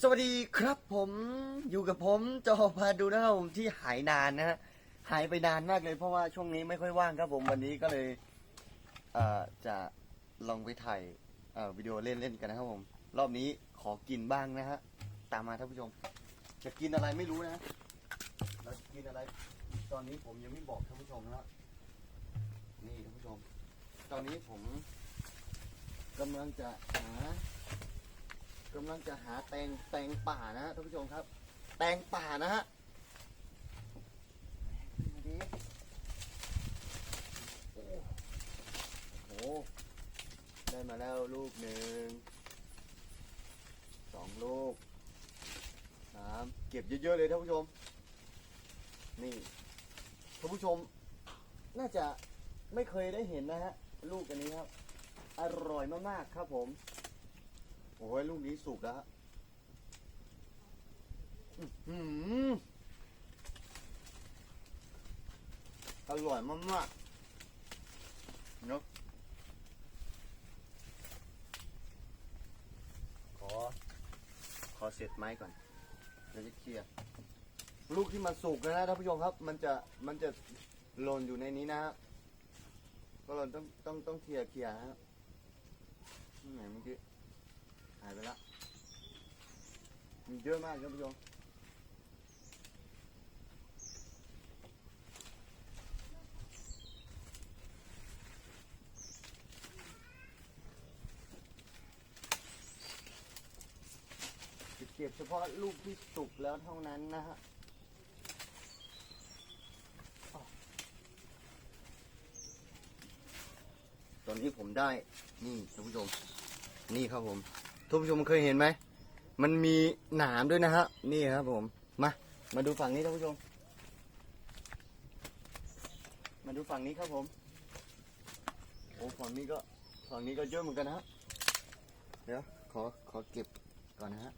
สวัสดีครับผมอยู่กับผมจอพาดูนะครับผมที่หายนานนะฮะหายไปนานมากเลยเพราะว่าช่วงนี้ไม่ค่อยว่างครับผมวันนี้ก็เลยเอ่อจะลองไปถ่ายเอ่อวิดีโอเล่นๆกันนะครับผม รอบนี้ขอกินบ้างนะฮะตามมาท่านผู้ชม จะกินอะไรไม่รู้นะเราจะกินอะไร ตอนนี้ผมยังไม่บอกท่านผู้ชมนะนี่ท่านผู้ชม ตอนนี้ผมกำลังจะหา กำลังจะหาแตงแตงป่านะฮะท่านผู้ชมครับ แตงป่านะฮะโอ้โหได้มาแล้วลูกหนึ่งสองลูกสามเก็บเยอะๆเลยท่านผู้ชม นี่ท่านผู้ชม น่าจะไม่เคยได้เห็นนะฮะ ลูกอันนี้ครับ อร่อยมากๆครับผม โอ้ยลูกนี้สุกแล้วฮะอื้ออร่อยมากๆเนอะขอ ขอเสร็จไม้ก่อนเดี๋ยวจะเคลียร์ลูกที่มันสุกนะท่านผู้ชมครับ มันจะมันจะหล่นอยู่ในนี้นะฮะก็เราต้องต้องต้องเคลียร์เคลียร์ฮะไหนเมื่อกี้ หายไปละมีเยอะมากครับผู้ชมเก็บเฉพาะลูกที่สุกแล้วเท่านั้นนะฮะตอนนี้ผมได้ นี่ท่านผู้ชม นี่ครับผม ท่านผู้ชมเคยเห็นไหม มันมีหนามด้วยนะฮะ นี่ครับผม มา มาดูฝั่งนี้ท่านผู้ชม มาดูฝั่งนี้ครับผม โอ้ฝั่งนี้ก็ ฝั่งนี้ก็เยอะเหมือนกันนะฮะ เดี๋ยว ขอ ขอเก็บก่อนนะฮะ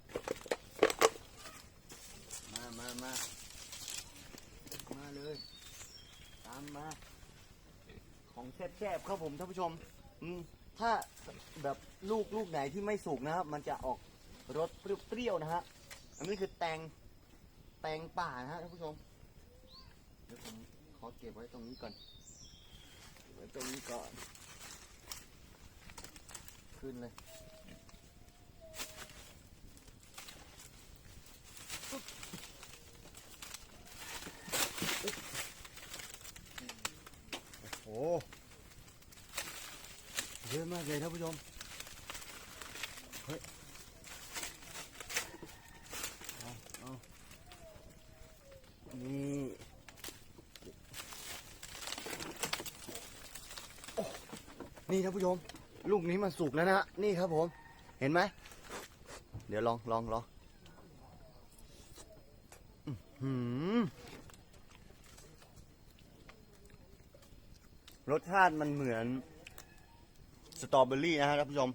มา มา มา มาเลย ตามมา ของแซ่บๆครับผมท่านผู้ชม อืม ถ้าแบบลูกลูกไหนที่ไม่สุกนะครับ มันจะออกรสเปรี้ยวๆนะฮะ อันนี้คือแตงแตงป่านะฮะท่านผู้ชม เดี๋ยวผมขอเก็บไว้ตรงนี้ก่อนเก็บไว้ตรงนี้ก่อน ขึ้นเลยโอ้ มากเลยท่านผู้ชม เฮ้ย เอาเอานี่นี่ท่านผู้ชม ลูกนี้มันสุกแล้วนะนี่ครับผม เห็นไหม เดี๋ยวลองลองลองหือรสชาติมันเหมือน สตรอเบอรี่นะฮะท่านผู้ชม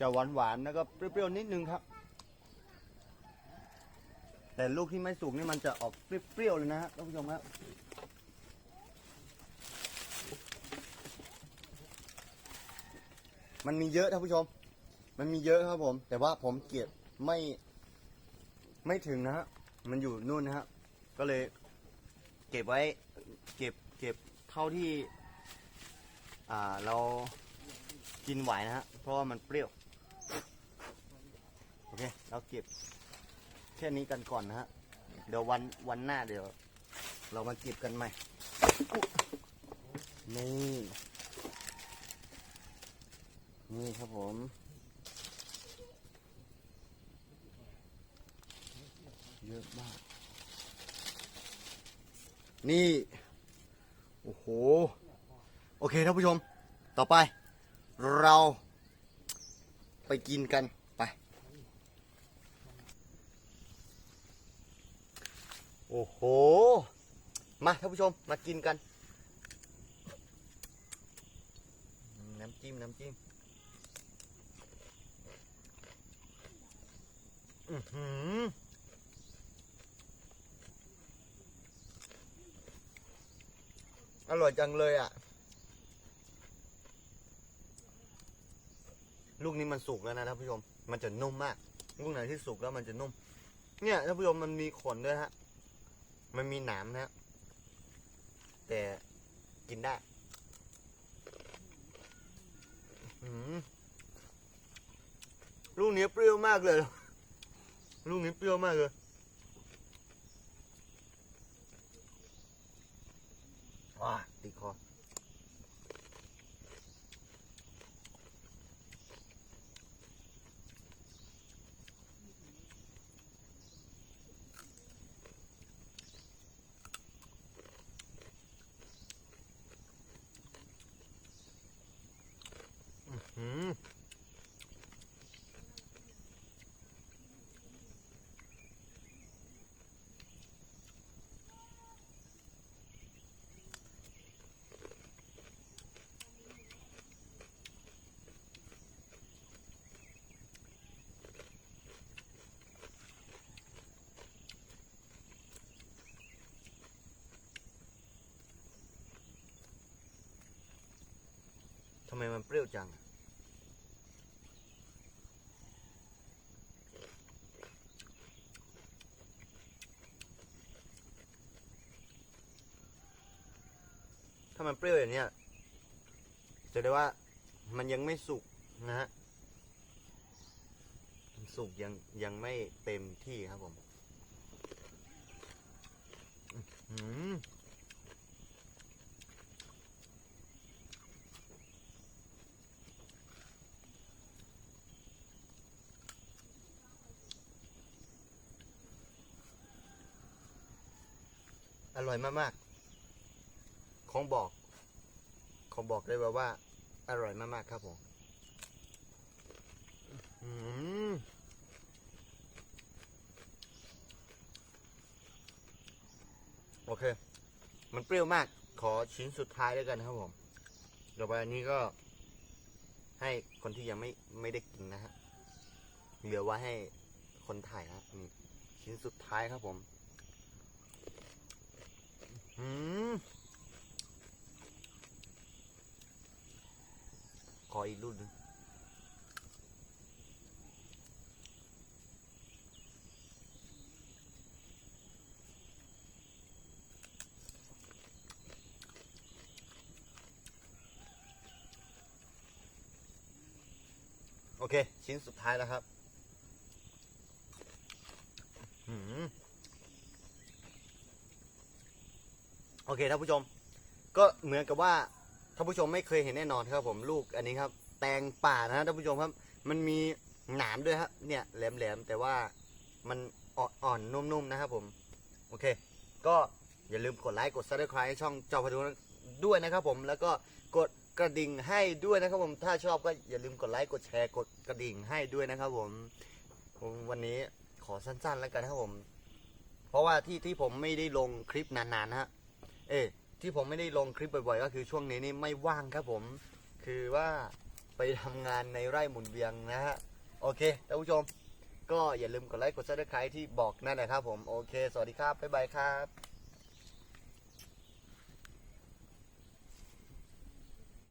จะหวานหวานๆแล้วก็เปรี้ยวๆนิดนึงครับ แต่ลูกที่ไม่สุกนี่มันจะออกเปรี้ยวๆเลยนะฮะท่านผู้ชมครับมันมีเยอะท่านผู้ชม มันมีเยอะครับผม แต่ว่าผมเก็บไม่ไม่ถึงนะฮะ มันอยู่นู่นนะฮะ ก็เลย เก็บไว้ เก็บเก็บเท่าที่ อ่าเรา กินไหวนะฮะ เพราะว่ามันเปรี้ยว โอเค เราเก็บแค่นี้กันก่อนนะฮะ เดี๋ยววันวันหน้าเดี๋ยว เรามาเก็บกันใหม่ นี่ นี่ครับผมเยอะมาก นี่ โอ้โห โอเคท่านผู้ชม ต่อไป เราไปกินกันไป โอ้โห มาท่านผู้ชมมากินกัน น้ำจิ้ม น้ำจิ้มอือหืออร่อยจังเลยอะ ลูกนี้มันสุกแล้วนะท่านผู้ชม มันจะนุ่มมาก ลูกไหนที่สุกแล้วมันจะนุ่ม เนี่ยท่านผู้ชมมันมีขนด้วยฮะ มันมีหนามนะฮะ แต่กินได้ลูกนี้เปรี้ยวมากเลย ลูกนี้เปรี้ยวมากเลยว้าติดคอ อืมทำไมมันเปรี้ยวจัง มันเปรี้ยวอย่างเนี้ยจะได้ว่ามันยังไม่สุกนะฮะสุกยังยังไม่เต็มที่ครับผมอื้อหืออร่อยมากๆ ของบอก ของบอกได้ว่าว่า อร่อยมากๆครับผมโอเค มันเปรี้ยวมาก ขอชิ้นสุดท้ายแล้วกันนะครับผมเดี๋ยวไปอันนี้ก็ ให้คนที่ยังไม่ไม่ได้กินนะฮะเหลือไว้ให้คนถ่ายนะนี่ชิ้นสุดท้ายครับผม อืม ขออีกรุ่นหนึงโอเค ชิ้นสุดท้ายแล้วครับหืมโอเคท่านผู้ชม ก็เหมือนกับว่าท่านผู้ชมไม่เคยเห็นแน่นอนครับผมลูกอันนี้ครับ แตงป่านะฮะท่านผู้ชมครับ มันมีหนามด้วยครับ เนี่ยแหลมๆแต่ว่ามันอ่อนๆนุ่มๆนะครับผม โอเค ก็อย่าลืมกดไลค์กด subscribe ให้ช่องเจ้าพาดูด้วยนะครับผมแล้วก็กด กระดิ่งให้ด้วยนะครับผมถ้าชอบก็อย่าลืมกดไลค์กดแชร์กดกระดิ่งให้ด้วยนะครับผมผมวันนี้ขอสั้นๆแล้วกันนะครับผม เพราะว่าที่ที่ผมไม่ได้ลงคลิปนานๆนะฮะเออที่ผมไม่ได้ลงคลิปบ่อยๆ ก็คือช่วงนี้นี่ไม่ว่างครับผม คือว่าไปทำงานในไร่หมุนเวียงนะฮะโอเคท่านผู้ชม ก็อย่าลืมกดไลค์กดซับสไครต์ที่บอกนั่นแหละครับผมโอเค สวัสดีครับบ๊ายบายครับ